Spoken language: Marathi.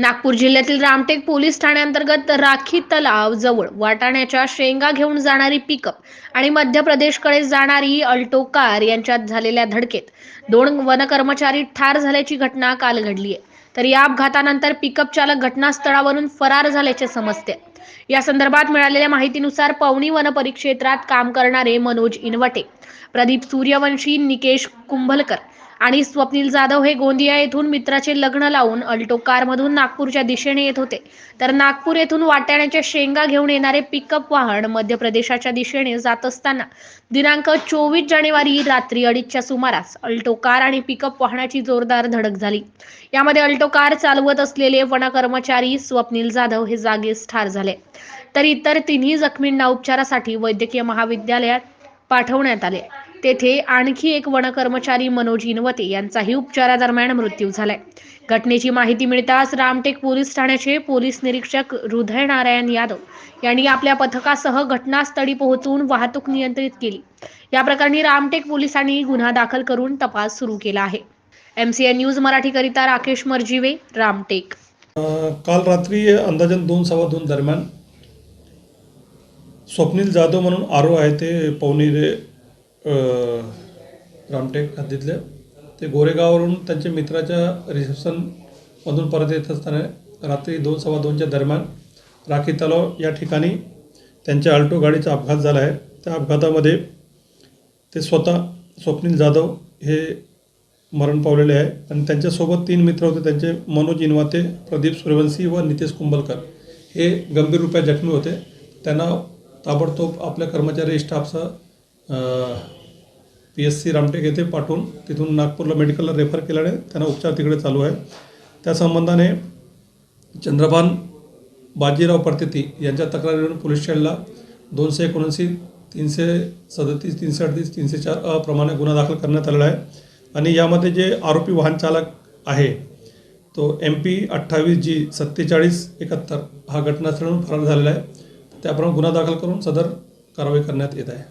नागपूर जिल्ह्यातील रामटेक पोलीस ठाण्याअंतर्गत राखी तलाव जवळ वाटाण्याच्या शेंगा घेऊन जाणारी पिकअप आणि मध्य प्रदेशकडे जाणारी अल्टो कार यांच्यात झालेल्या धडकेत दोन वनकर्मचारी ठार झाल्याची घटना काल घडली आहे तर या अपघातानंतर पिकअप चालक घटनास्थळावरून फरार झाल्याचे समजते. या संदर्भात मिळालेल्या माहितीनुसार पवनी वन परिक्षेत्रात काम करणारे मनोज इनवटे प्रदीप सूर्यवंशी निकेश कुंभलकर आणि स्वप्नील जाधव हे गोंदिया येथून मित्राचे लग्न लावून अल्टो कारमधून नागपूरच्या दिशेने येत होते. तर नागपूर येथून वाटाण्याच्या शेंगा घेऊन येणारे पिकअप वाहन मध्य प्रदेशाच्या दिशेने जात असताना दिनांक चोवीस जानेवारी रात्री अडीचच्या सुमारास अल्टो कार आणि पिकअप वाहनाची जोरदार धडक झाली. यामध्ये अल्टो कार चालवत असलेले वनकर्मचारी स्वप्नील जाधव हे जागीच ठार झाले. तर इतर तिन्ही जखमींना उपचारासाठी वैद्यकीय महाविद्यालयात पाठवण्यात आले. तेथे आणखी एक वनकर्मचारी मनोज इनवते यांचाही उपचारादरम्यान मृत्यू झालाय. घटनेची माहिती मिळताच रामटेक पोलीस ठाण्याचे पोलीस निरीक्षक हृदय नारायण यादव यांनी आपल्या पथकासह घटनास्थळी पोहोचून वाहतूक नियंत्रित केली. या प्रकरणी रामटेक पोलिसांनी गुन्हा दाखल करून तपास सुरू केला आहे. एमसीएन न्यूज मराठीकरिता राकेश मर्जीवे रामटेक. काल रात्री अंदाजन दोन सव्वा दोन दरम्यान स्वप्नील जाधव म्हणून आरो आहे ते पवनीरे रामटेक हद्दीतले. ते गोरेगाववरून त्यांच्या मित्राच्या रिसेप्शनमधून परत येत असताना रात्री दोन सव्वा दोनच्या दरम्यान राखी तलाव या ठिकाणी त्यांच्या अल्टो गाडीचा अपघात झाला आहे. त्या अपघातामध्ये ते स्वतः स्वप्नील जाधव हे मरण पावलेले आहे आणि त्यांच्यासोबत तीन मित्र होते. त्यांचे मनोज इनवाते प्रदीप सूर्यवंशी व नितेश कुंभलकर. हे गंभीर रुपयात जखमी होते. त्यांना ताबडतोब आपल्या कर्मचारी स्टाफसह पी एस सी रामटेक येथे पाठवून तिथून नागपूरला मेडिकलला रेफर केल्याने त्यांना उपचार तिकडे चालू आहे त्या संबंधाने चंद्रभान बाजीराव परतेती यांच्या तक्रारीवरून पोलीस स्टेशनला दोनशे एकोणऐंशी तीनशे सदतीस तीनशे अडतीस तीनशे चार अप्रमाणे प्रमाणे गुन्हा दाखल करण्यात आलेला आहे. आणि यामध्ये जे आरोपी वाहनचालक आहे तो एम पी अठ्ठावीस जी सत्तेचाळीस एकाहत्तर हा घटनास्थळून फरार झालेला आहे. त्याप्रमाणे गुन्हा दाखल करून सदर कारवाई करण्यात येत आहे.